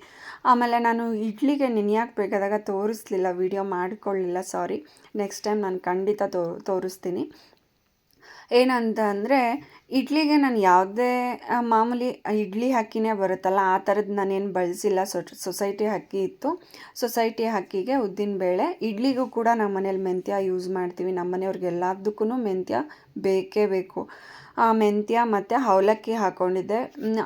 ಆಮೇಲೆ ನಾನು ಇಡ್ಲಿಗೆ ನೆನೆಯಕ್ಕೆ ಬೇಕಾದಾಗ ತೋರಿಸ್ಲಿಲ್ಲ ವೀಡಿಯೋ ಮಾಡಿಕೊಳ್ಳಿಲ್ಲ ಸಾರಿ ನೆಕ್ಸ್ಟ್ ಟೈಮ್ ನಾನು ಖಂಡಿತ ತೋ, ತೋರಿಸ್ತೀನಿ. ಏನಂತ ಅಂದರೆ, ಇಡ್ಲಿಗೆ ನಾನು ಯಾವುದೇ ಮಾಮೂಲಿ ಇಡ್ಲಿ ಅಕ್ಕಿನೇ ಬರುತ್ತಲ್ಲ, ಆ ಥರದ್ದು ನಾನೇನು ಬಳಸಿಲ್ಲ. ಸೊಸೈಟಿ ಅಕ್ಕಿ ಇತ್ತು. ಸೊಸೈಟಿ ಅಕ್ಕಿಗೆ ಉದ್ದಿನಬೇಳೆ ಇಡ್ಲಿಗೂ ಕೂಡ ನಮ್ಮ ಮನೇಲಿ ಮೆಂತ್ಯ ಯೂಸ್ ಮಾಡ್ತೀವಿ. ನಮ್ಮ ಮನೆಯವ್ರಿಗೆ ಎಲ್ಲದಕ್ಕೂ ಮೆಂತ್ಯ ಬೇಕೇ ಬೇಕು. ಮೆಂತ್ಯ ಮತ್ತು ಅವಲಕ್ಕಿ ಹಾಕ್ಕೊಂಡಿದ್ದೆ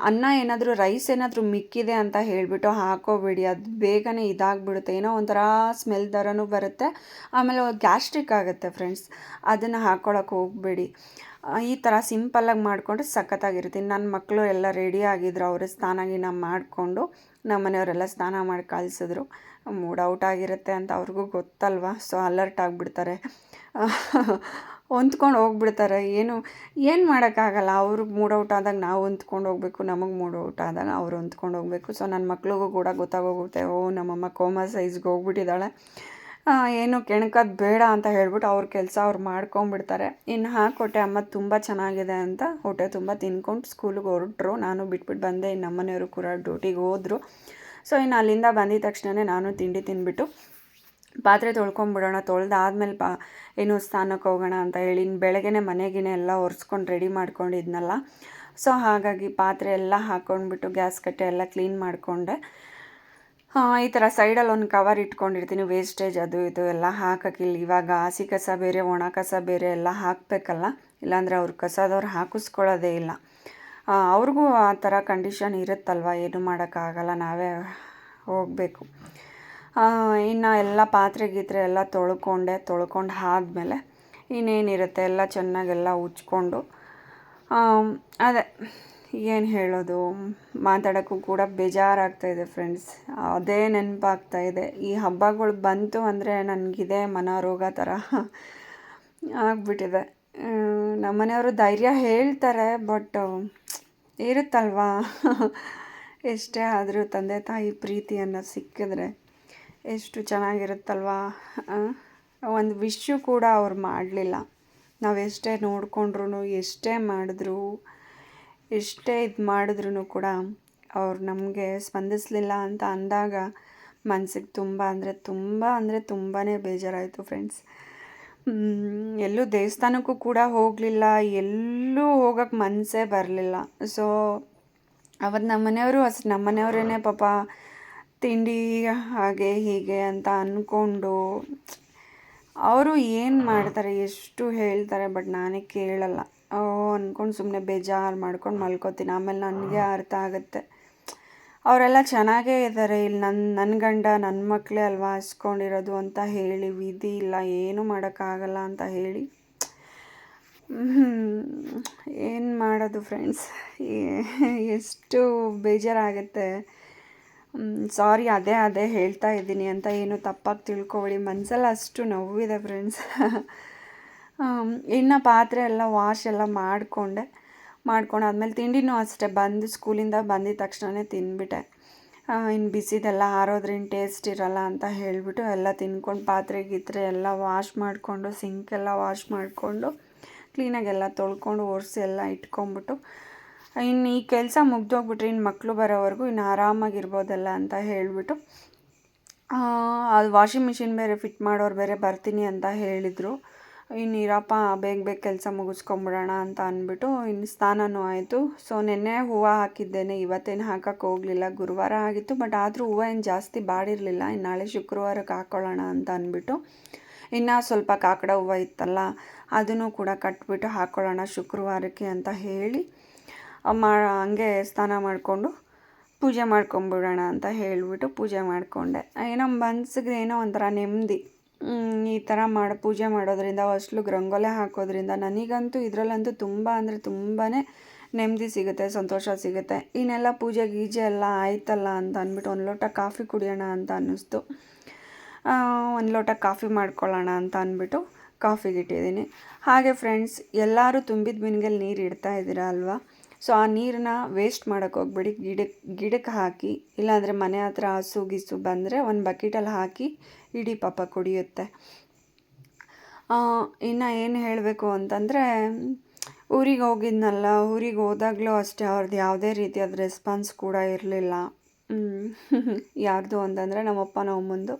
ಅನ್ನ ಏನಾದರೂ ರೈಸ್ ಏನಾದರೂ ಮಿಕ್ಕಿದೆ ಅಂತ ಹೇಳಿಬಿಟ್ಟು ಹಾಕೋಬೇಡಿ. ಅದು ಬೇಗನೆ ಇದಾಗ್ಬಿಡುತ್ತೆ. ಏನೋ ಒಂಥರ ಸ್ಮೆಲ್ ಥರನೂ ಬರುತ್ತೆ. ಆಮೇಲೆ ಗ್ಯಾಸ್ಟ್ರಿಕ್ ಆಗುತ್ತೆ ಫ್ರೆಂಡ್ಸ್ ಅದನ್ನು ಹಾಕ್ಕೊಳಕ್ಕೆ ಹೋಗಬೇಡಿ. ಈ ಥರ ಸಿಂಪಲ್ಲಾಗಿ ಮಾಡಿಕೊಂಡ್ರೆ ಸಖತ್ತಾಗಿರುತ್ತೆ. ನನ್ನ ಮಕ್ಕಳು ಎಲ್ಲ ರೆಡಿ ಆಗಿದ್ರು, ಅವರು ಸ್ನಾನ ಗೀನ ಮಾಡಿಕೊಂಡು ನಮ್ಮ ಮನೆಯವರೆಲ್ಲ ಸ್ನಾನ ಮಾಡಿ ಕಳಿಸಿದ್ರು. ಮೂಡ್ ಔಟ್ ಆಗಿರುತ್ತೆ ಅಂತ ಅವ್ರಿಗೂ ಗೊತ್ತಲ್ವಾ? ಸೊ ಅಲರ್ಟ್ ಆಗಿಬಿಡ್ತಾರೆ. ಹೊಂದ್ಕೊಂಡು ಹೋಗ್ಬಿಡ್ತಾರೆ. ಏನು ಏನು ಮಾಡೋಕ್ಕಾಗಲ್ಲ. ಅವ್ರಿಗೆ ಮೂಡ್ ಔಟ್ ಆದಾಗ ನಾವು ಹೊಂದ್ಕೊಂಡು ಹೋಗ್ಬೇಕು, ನಮಗೆ ಮೂಡ್ ಔಟ್ ಆದಾಗ ಅವ್ರು ಹೊಂದ್ಕೊಂಡು ಹೋಗ್ಬೇಕು. ಸೊ ನನ್ನ ಮಕ್ಳಿಗೂ ಕೂಡ ಗೊತ್ತಾಗೋಗುತ್ತೆ, ಓ, ನಮ್ಮಮ್ಮ ಕೋಮಾ ಸೈಜ್ಗೆ ಹೋಗ್ಬಿಟ್ಟಿದ್ದಾಳೆ. ಏನು ಕೆಣಕೋದು ಬೇಡ ಅಂತ ಹೇಳ್ಬಿಟ್ಟು ಅವ್ರ ಕೆಲಸ ಅವ್ರು ಮಾಡ್ಕೊಂಬಿಡ್ತಾರೆ ಇನ್ನು ಹಾಕೊಟ್ಟೆ ಅಮ್ಮ ತುಂಬ ಚೆನ್ನಾಗಿದೆ ಅಂತ ಹೊಟ್ಟೆ ತುಂಬ ತಿನ್ಕೊಂಡು ಸ್ಕೂಲಿಗೆ ಹೊರಟ್ರು. ನಾನು ಬಿಟ್ಬಿಟ್ಟು ಬಂದೆ ಇನ್ನು ನಮ್ಮನೆಯವರು ಕೂಡ ಡ್ಯೂಟಿಗೆ ಹೋದರು. ಸೊ ಇನ್ನು ಅಲ್ಲಿಂದ ಬಂದಿದ ತಕ್ಷಣವೇ ನಾನು ತಿಂಡಿ ತಿಂದ್ಬಿಟ್ಟು ಪಾತ್ರೆ ತೊಳ್ಕೊಂಬಿಡೋಣ, ತೊಳೆದಾದ್ಮೇಲೆ ಪಾ, ಏನು ಸ್ನಾನಕ್ಕೆ ಹೋಗೋಣ ಅಂತ ಹೇಳಿ ಇನ್ನು ಬೆಳಗ್ಗೆನೆ ಮನೆಗಿನ ಎಲ್ಲ ಒರೆಸ್ಕೊಂಡು ರೆಡಿ ಮಾಡ್ಕೊಂಡಿದ್ನಲ್ಲ ಸೊ, ಹಾಗಾಗಿ ಪಾತ್ರೆ ಎಲ್ಲ ಹಾಕ್ಕೊಂಡ್ಬಿಟ್ಟು ಗ್ಯಾಸ್ ಕಟ್ಟೆ ಎಲ್ಲ ಕ್ಲೀನ್ ಮಾಡಿಕೊಂಡೆ. ಈ ಥರ ಸೈಡಲ್ಲಿ ಒಂದು ಕವರ್ ಇಟ್ಕೊಂಡಿರ್ತೀನಿ ವೇಸ್ಟೇಜ್ ಅದು ಇದು ಎಲ್ಲ ಹಾಕೋಕ್ಕಿಲ್ಲ ಇವಾಗ ಹಸಿ ಕಸ ಬೇರೆ, ಒಣ ಕಸ ಬೇರೆ ಎಲ್ಲ ಹಾಕಬೇಕಲ್ಲ. ಇಲ್ಲಾಂದರೆ ಅವ್ರ ಕಸದವ್ರು ಹಾಕಿಸ್ಕೊಳ್ಳೋದೇ ಇಲ್ಲ. ಅವ್ರಿಗೂ ಆ ಥರ ಕಂಡೀಷನ್ ಇರುತ್ತಲ್ವ? ಏನು ಮಾಡೋಕ್ಕಾಗಲ್ಲ, ನಾವೇ ಹೋಗಬೇಕು. ಇನ್ನು ಎಲ್ಲ ಪಾತ್ರೆ ಗೀತ್ರೆ ಎಲ್ಲ ತೊಳ್ಕೊಂಡೆ ತೊಳ್ಕೊಂಡು ಆದಮೇಲೆ ಇನ್ನೇನಿರುತ್ತೆ ಎಲ್ಲ ಚೆನ್ನಾಗೆಲ್ಲ ಉಜ್ಕೊಂಡು. ಆಮ್, ಅದೇ ಏನು ಹೇಳೋದು ಮಾತಾಡೋಕ್ಕೂ ಕೂಡ ಬೇಜಾರಾಗ್ತಾಯಿದೆ ಫ್ರೆಂಡ್ಸ್ ಅದೇ ನೆನಪಾಗ್ತಾ ಇದೆ. ಈ ಹಬ್ಬಗಳು ಬಂತು ಅಂದರೆ ನನಗಿದೆ ಮನೋರೋಗ ಥರ ಆಗಿಬಿಟ್ಟಿದೆ. ನಮ್ಮನೆಯವರು ಧೈರ್ಯ ಹೇಳ್ತಾರೆ ಬಟ್ ಇರುತ್ತಲ್ವಾ? ಎಷ್ಟೇ ಆದರೂ ತಂದೆ ತಾಯಿ ಪ್ರೀತಿಯನ್ನು ಸಿಕ್ಕಿದ್ರೆ. ಎಷ್ಟು ಚೆನ್ನಾಗಿರುತ್ತಲ್ವಾ? ಒಂದು ವಿಶ್ಯು ಕೂಡ ಅವ್ರು ಮಾಡಲಿಲ್ಲ. ನಾವು ಎಷ್ಟೇ ನೋಡಿಕೊಂಡ್ರು ಎಷ್ಟೇ ಮಾಡಿದ್ರು, ಎಷ್ಟೇ ಇದು ಮಾಡಿದ್ರು ಕೂಡ ಅವ್ರು ನಮಗೆ ಸ್ಪಂದಿಸಲಿಲ್ಲ ಅಂತ ಅಂದಾಗ ಮನ್ಸಿಗೆ ತುಂಬ ಅಂದರೆ ತುಂಬ ಅಂದರೆ ತುಂಬಾ ಬೇಜಾರಾಯಿತು ಫ್ರೆಂಡ್ಸ್ ಎಲ್ಲೂ ದೇವಸ್ಥಾನಕ್ಕೂ ಕೂಡ ಹೋಗಲಿಲ್ಲ, ಎಲ್ಲೂ ಹೋಗೋಕ್ಕೆ ಮನಸ್ಸೇ ಬರಲಿಲ್ಲ. ಸೊ ಅವತ್ತು ನಮ್ಮ ಮನೆಯವರು ಅಷ್ಟು ನಮ್ಮ ಪಾಪ ತಿಂಡಿ ಹಾಗೆ ಹೀಗೆ ಅಂತ ಅಂದ್ಕೊಂಡು ಅವರು ಏನು ಮಾಡ್ತಾರೆ, ಎಷ್ಟು ಹೇಳ್ತಾರೆ ಬಟ್ ನಾನೇ ಕೇಳಲ್ಲ. ಓ ಅಂದ್ಕೊಂಡು ಸುಮ್ಮನೆ ಬೇಜಾರು ಮಾಡ್ಕೊಂಡು ಮಲ್ಕೋತೀನಿ. ಆಮೇಲೆ ನನಗೆ ಅರ್ಥ ಆಗುತ್ತೆ. ಅವರೆಲ್ಲ ಚೆನ್ನಾಗೇ ಇದ್ದಾರೆ ಇಲ್ಲಿ ನನ್ನ ನನ್ನ ಗಂಡ ನನ್ನ ಮಕ್ಕಳೇ ಅಲ್ವಾ ಹಸ್ಕೊಂಡಿರೋದು ಅಂತ ಹೇಳಿ, ವಿಧಿ ಇಲ್ಲ, ಏನೂ ಮಾಡೋಕ್ಕಾಗಲ್ಲ ಅಂತ ಹೇಳಿ. ಏನು ಮಾಡೋದು ಫ್ರೆಂಡ್ಸ್ ಎಷ್ಟು ಬೇಜಾರಾಗುತ್ತೆ. ಸಾರಿ ಅದೇ ಅದೇ ಹೇಳ್ತಾ ಇದ್ದೀನಿ ಅಂತ ಏನು ತಪ್ಪಾಗಿ ತಿಳ್ಕೊಬೇಡಿ. ಮನಸ್ಸಲ್ಲಿ ಅಷ್ಟು ನೋವಿದೆ ಫ್ರೆಂಡ್ಸ್ ಇನ್ನು ಪಾತ್ರೆ ಎಲ್ಲ ವಾಶ್ ಎಲ್ಲ ಮಾಡಿಕೊಂಡೆ. ಮಾಡ್ಕೊಂಡಾದ್ಮೇಲೆ ತಿಂಡಿನೂ ಅಷ್ಟೇ. ಬಂದು ಸ್ಕೂಲಿಂದ ಬಂದಿದ್ದ ತಕ್ಷಣವೇ ತಿಂದ್ಬಿಟ್ಟೆ ಇನ್ನು ಬಿಸಿದೆಲ್ಲ ಆರೋದ್ರಿಂದ ಟೇಸ್ಟ್ ಇರಲ್ಲ ಅಂತ ಹೇಳಿಬಿಟ್ಟು ಎಲ್ಲ ತಿನ್ಕೊಂಡು ಪಾತ್ರೆ ಗೀತ್ರೆ ಎಲ್ಲ ವಾಶ್ ಮಾಡಿಕೊಂಡು ಸಿಂಕೆಲ್ಲ ವಾಶ್ ಮಾಡಿಕೊಂಡು ಕ್ಲೀನಾಗೆಲ್ಲ ತೊಳ್ಕೊಂಡು, ಒರೆಸಿ ಎಲ್ಲ ಇಟ್ಕೊಂಬಿಟ್ಟು ಇನ್ನು ಈ ಕೆಲಸ ಮುಗ್ದೋಗ್ಬಿಟ್ರೆ ಇನ್ನು ಮಕ್ಕಳು ಬರೋವರೆಗೂ ಇನ್ನು ಆರಾಮಾಗಿರ್ಬೋದಲ್ಲ ಅಂತ ಹೇಳಿಬಿಟ್ಟು ಅದು ವಾಷಿಂಗ್ ಮಿಷಿನ್ ಬೇರೆ ಫಿಟ್ ಮಾಡೋರು ಬೇರೆ ಬರ್ತೀನಿ ಅಂತ ಹೇಳಿದರು. ಇನ್ನು ಇರಪ್ಪ, ಬೇಗ ಬೇಗ ಕೆಲಸ ಮುಗಿಸ್ಕೊಂಬಿಡೋಣ ಅಂತ ಅಂದ್ಬಿಟ್ಟು ಇನ್ನು ಸ್ನಾನವೂ ಆಯಿತು. ಸೊ, ನಿನ್ನೆ ಹೂವು ಹಾಕಿದ್ದೇನೆ. ಇವತ್ತೇನು ಹಾಕಕ್ಕೆ ಹೋಗಲಿಲ್ಲ. ಗುರುವಾರ ಆಗಿತ್ತು, ಬಟ್ ಆದರೂ ಹೂವು ಏನು ಜಾಸ್ತಿ ಬಾಡಿರಲಿಲ್ಲ. ಇನ್ನು ನಾಳೆ ಶುಕ್ರವಾರಕ್ಕೆ ಹಾಕ್ಕೊಳ್ಳೋಣ ಅಂತ ಅಂದ್ಬಿಟ್ಟು, ಇನ್ನು ಸ್ವಲ್ಪ ಕಾಕಡ ಹೂವು ಇತ್ತಲ್ಲ, ಅದನ್ನು ಕೂಡ ಕಟ್ಬಿಟ್ಟು ಹಾಕ್ಕೊಳ್ಳೋಣ ಶುಕ್ರವಾರಕ್ಕೆ ಅಂತ ಹೇಳಿ ಮಾ ಹಂಗೆ ಸ್ನಾನ ಮಾಡಿಕೊಂಡು ಪೂಜೆ ಮಾಡ್ಕೊಂಬಿಡೋಣ ಅಂತ ಹೇಳಿಬಿಟ್ಟು ಪೂಜೆ ಮಾಡಿಕೊಂಡೆ. ಏನೋ ಮನ್ಸಿಗೆ ಏನೋ ಒಂಥರ ನೆಮ್ಮದಿ. ಈ ಥರ ಮಾಡಿ, ಪೂಜೆ ಮಾಡೋದ್ರಿಂದ ಅಷ್ಟು ರಂಗೋಲೆ ಹಾಕೋದ್ರಿಂದ ನನಗಂತೂ ಇದರಲ್ಲಂತೂ ತುಂಬ ಅಂದರೆ ತುಂಬಾ ನೆಮ್ಮದಿ ಸಿಗುತ್ತೆ, ಸಂತೋಷ ಸಿಗುತ್ತೆ. ಇನ್ನೆಲ್ಲ ಪೂಜೆ ಗೀಜೆ ಎಲ್ಲ ಆಯ್ತಲ್ಲ ಅಂತ ಅಂದ್ಬಿಟ್ಟು ಒಂದು ಲೋಟ ಕಾಫಿ ಕುಡಿಯೋಣ ಅಂತ ಅನ್ನಿಸ್ತು. ಒಂದು ಲೋಟ ಕಾಫಿ ಮಾಡ್ಕೊಳ್ಳೋಣ ಅಂತ ಅಂದ್ಬಿಟ್ಟು ಕಾಫಿಗೆ ಇಟ್ಟಿದ್ದೀನಿ ಹಾಗೆ ಫ್ರೆಂಡ್ಸ್ ಎಲ್ಲರೂ ತುಂಬಿದ ಬಿನ್ಗೆಲ್ಲಿ ನೀರು ಇಡ್ತಾ ಇದ್ದೀರಾ ಅಲ್ವಾ? ಸೊ ಆ ನೀರನ್ನ ವೇಸ್ಟ್ ಮಾಡೋಕ್ಕೆ ಹೋಗ್ಬೇಡಿ. ಗಿಡಕ್ಕೆ ಗಿಡಕ್ಕೆ ಹಾಕಿ, ಇಲ್ಲಾಂದರೆ ಮನೆ ಹತ್ರ ಹಸು ಗಿಸು ಬಂದರೆ ಒಂದು ಬಕೆಟಲ್ಲಿ ಹಾಕಿ ಇಡೀ ಪಾಪ ಕುಡಿಯುತ್ತೆ. ಇನ್ನು ಏನು ಹೇಳಬೇಕು ಅಂತಂದರೆ, ಊರಿಗೆ ಹೋಗಿದ್ನಲ್ಲ, ಊರಿಗೆ ಹೋದಾಗಲೂ ಅಷ್ಟೇ ಅವ್ರದ್ದು ಯಾವುದೇ ರೀತಿಯಾದ ರೆಸ್ಪಾನ್ಸ್ ಕೂಡ ಇರಲಿಲ್ಲ. ಯಾರ್ದು ಅಂತಂದರೆ ನಮ್ಮಪ್ಪ ನಮ್ಮಮ್ಮಂದು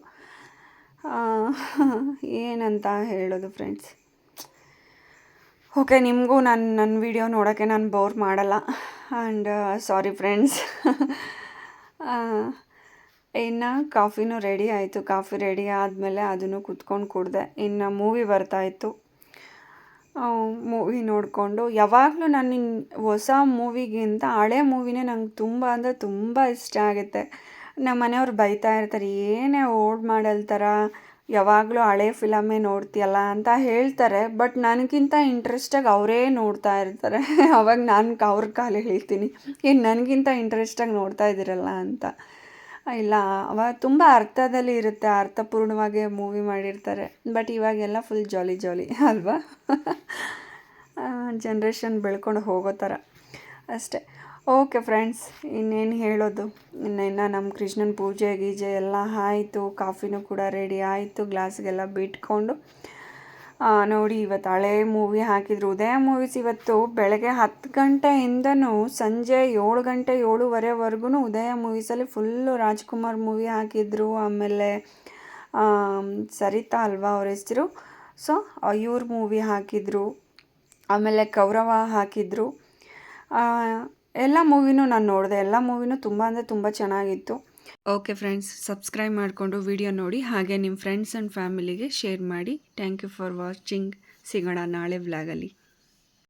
ಏನಂತ ಹೇಳೋದು ಫ್ರೆಂಡ್ಸ್ ಓಕೆ ನಿಮಗೂ ನಾನು ನನ್ನ ವಿಡಿಯೋ ನೋಡೋಕ್ಕೆ ನಾನು ಬೋರ್ ಮಾಡಲ್ಲ. ಆ್ಯಂಡ್ ಸಾರಿ ಫ್ರೆಂಡ್ಸ್ ಇನ್ನು ಕಾಫಿನೂ ರೆಡಿ ಆಯಿತು. ಕಾಫಿ ರೆಡಿ ಆದಮೇಲೆ ಅದನ್ನು ಕುತ್ಕೊಂಡು ಕುಡಿದೆ. ಇನ್ನು ಮೂವಿ ಬರ್ತಾಯಿತ್ತು ಮೂವಿ ನೋಡಿಕೊಂಡು. ಯಾವಾಗಲೂ ನಾನು ಹೊಸ ಮೂವಿಗಿಂತ ಹಳೆ ಮೂವಿನೇ ನಂಗೆ ತುಂಬ ಅಂದರೆ ತುಂಬ ಇಷ್ಟ ಆಗುತ್ತೆ. ನಮ್ಮ ಮನೆಯವ್ರು ಬೈತಾ ಇರ್ತಾರೆ, ಏನೇ ಓಡ್ ಮಾಡಲ್ ಥರ ಯಾವಾಗಲೂ ಹಳೆ ಫಿಲಮೇ ನೋಡ್ತೀಯಲ್ಲ ಅಂತ ಹೇಳ್ತಾರೆ, ಬಟ್ ನನಗಿಂತ ಇಂಟ್ರೆಸ್ಟಾಗಿ ಅವರೇ ನೋಡ್ತಾ ಇರ್ತಾರೆ. ಅವಾಗ ನಾನು ಅವ್ರ ಕಾಲು ಹೇಳ್ತೀನಿ, ಏನು ನನಗಿಂತ ಇಂಟ್ರೆಸ್ಟಾಗಿ ನೋಡ್ತಾ ಇದ್ದೀರಲ್ಲ ಅಂತ. ಇಲ್ಲ, ಅವ ತುಂಬ ಅರ್ಥದಲ್ಲಿ ಇರುತ್ತೆ, ಅರ್ಥಪೂರ್ಣವಾಗಿ ಮೂವಿ ಮಾಡಿರ್ತಾರೆ, ಬಟ್ ಇವಾಗೆಲ್ಲ ಫುಲ್ ಜಾಲಿ ಜಾಲಿ ಅಲ್ವಾ? ಜನ್ರೇಷನ್ ಬೆಳ್ಕೊಂಡು ಹೋಗೋ ಥರ. ಅಷ್ಟೇ. ಓಕೆ ಫ್ರೆಂಡ್ಸ್ ಇನ್ನೇನು ಹೇಳೋದು? ಇನ್ನೇನು ನಮ್ಮ ಕೃಷ್ಣನ ಪೂಜೆ ಗೀಜೆ ಎಲ್ಲ ಆಯಿತು ಕಾಫಿನೂ ಕೂಡ ರೆಡಿ ಆಯಿತು ಗ್ಲಾಸ್ಗೆಲ್ಲ ಬಿಟ್ಕೊಂಡು. ನೋಡಿ ಇವತ್ತು ಹಳೆ ಮೂವಿ ಹಾಕಿದ್ರು. ಉದಯ ಮೂವೀಸ್ ಇವತ್ತು ಬೆಳಗ್ಗೆ ಹತ್ತು ಗಂಟೆಯಿಂದನೂ ಸಂಜೆ ಏಳು ಗಂಟೆ ಏಳುವರೆವರೆಗೂ ಉದಯ ಮೂವೀಸಲ್ಲಿ ಫುಲ್ಲು ರಾಜ್ಕುಮಾರ್ ಮೂವಿ ಹಾಕಿದ್ರು. ಆಮೇಲೆ ಆಮ್, ಸರಿತಾ ಅಲ್ವಾ ಅವ್ರ ಹೆಸರು? ಸೊ ಇವ್ರ ಮೂವಿ ಹಾಕಿದ್ರು. ಆಮೇಲೆ ಕೌರವ ಹಾಕಿದ್ರು. ಎಲ್ಲ ಮೂವಿನೂ ನಾನು ನೋಡಿದೆ. ಎಲ್ಲ ಮೂವಿನೂ ತುಂಬ ಅಂದರೆ ತುಂಬ ಚೆನ್ನಾಗಿತ್ತು. ಓಕೆ ಫ್ರೆಂಡ್ಸ್ ಸಬ್ಸ್ಕ್ರೈಬ್ ಮಾಡಿಕೊಂಡು ವಿಡಿಯೋ ನೋಡಿ. ಹಾಗೆ ನಿಮ್ಮ ಫ್ರೆಂಡ್ಸ್ ಆ್ಯಂಡ್ ಫ್ಯಾಮಿಲಿಗೆ ಶೇರ್ ಮಾಡಿ. ಥ್ಯಾಂಕ್ ಯು ಫಾರ್ ವಾಚಿಂಗ್ ಸಿಗೋಣ ನಾಳೆ ವ್ಲಾಗಲ್ಲಿ